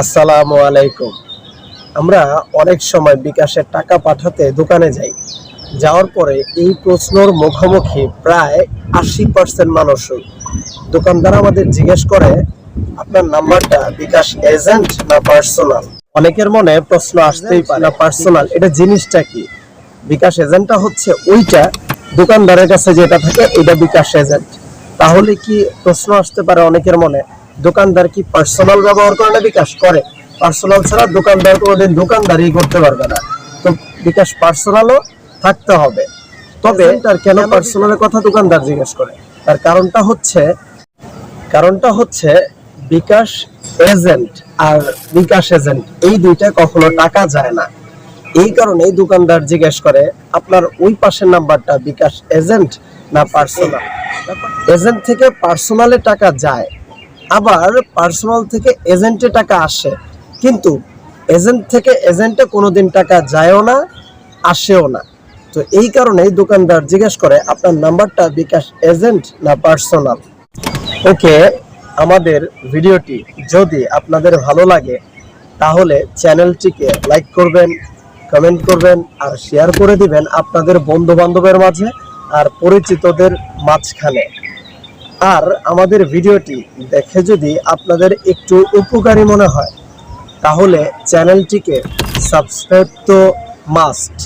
আসসালামু আলাইকুম। আমরা অনেক সময় বিকাশের টাকা পাঠাতে দোকানে যাই। যাওয়ার পরে এই প্রশ্নর মুখোমুখি প্রায় আশি পার্সেন্ট মানুষই দোকানদার আমাদের জিজ্ঞেস করে, আপনার নাম্বারটা বিকাশ এজেন্ট না পার্সোনাল? অনেকের মনে প্রশ্ন আসতেই পারে, না পার্সোনাল? এটা জিনিসটা কি? বিকাশ এজেন্টটা হচ্ছে ওইটা দোকানদারের কাছে যেটা থাকে, এটা বিকাশ এজেন্ট। তাহলে কি প্রশ্ন আসতে পারে অনেকের মনে দোকানদার কি পার্সোনাল ব্যবহার করে না বিকাশ করে? পার্সোনাল ছাড়া দোকানদার কোনোদিন দোকানদারি করতে পারবে না। তো বিকাশ পার্সোনালও থাকতে হবে। তবে তার কেন পার্সোনালের কথা দোকানদার জিজ্ঞেস করে? তার কারণটা হচ্ছে কারণটা হচ্ছে বিকাশ এজেন্ট আর বিকাশ এজেন্ট এই দুইটা কখনো টাকা যায় না। এই কারণেই দোকানদার জিজ্ঞেস করে, আপনার ওই পাশের নাম্বারটা বিকাশ এজেন্ট না পার্সোনাল? এজেন্ট থেকে পার্সোনালে টাকা যায়, আবার পার্সোনাল থেকে এজেন্টে টাকা আসে। কিন্তু এজেন্ট থেকে এজেন্টে কোনোদিন টাকা যায়ও না, আসেও না। তো এই কারণেই দোকানদার জিজ্ঞেস করে, আপনার নাম্বারটা বিকাশ এজেন্ট না পার্সোনাল? ওকে, আমাদের ভিডিওটি যদি আপনাদের ভালো লাগে, তাহলে চ্যানেলটিকে লাইক করবেন কমেন্ট করবেন আর শেয়ার করে দিবেন আপনাদের বন্ধু বান্ধবের মাঝে আর পরিচিতদের মাঝখানে। আর আমাদের ভিডিওটি দেখে যদি আপনাদের একটু উপকারী মনে হয়, তাহলে চ্যানেলটিকে সাবস্ক্রাইব তো মাস্ট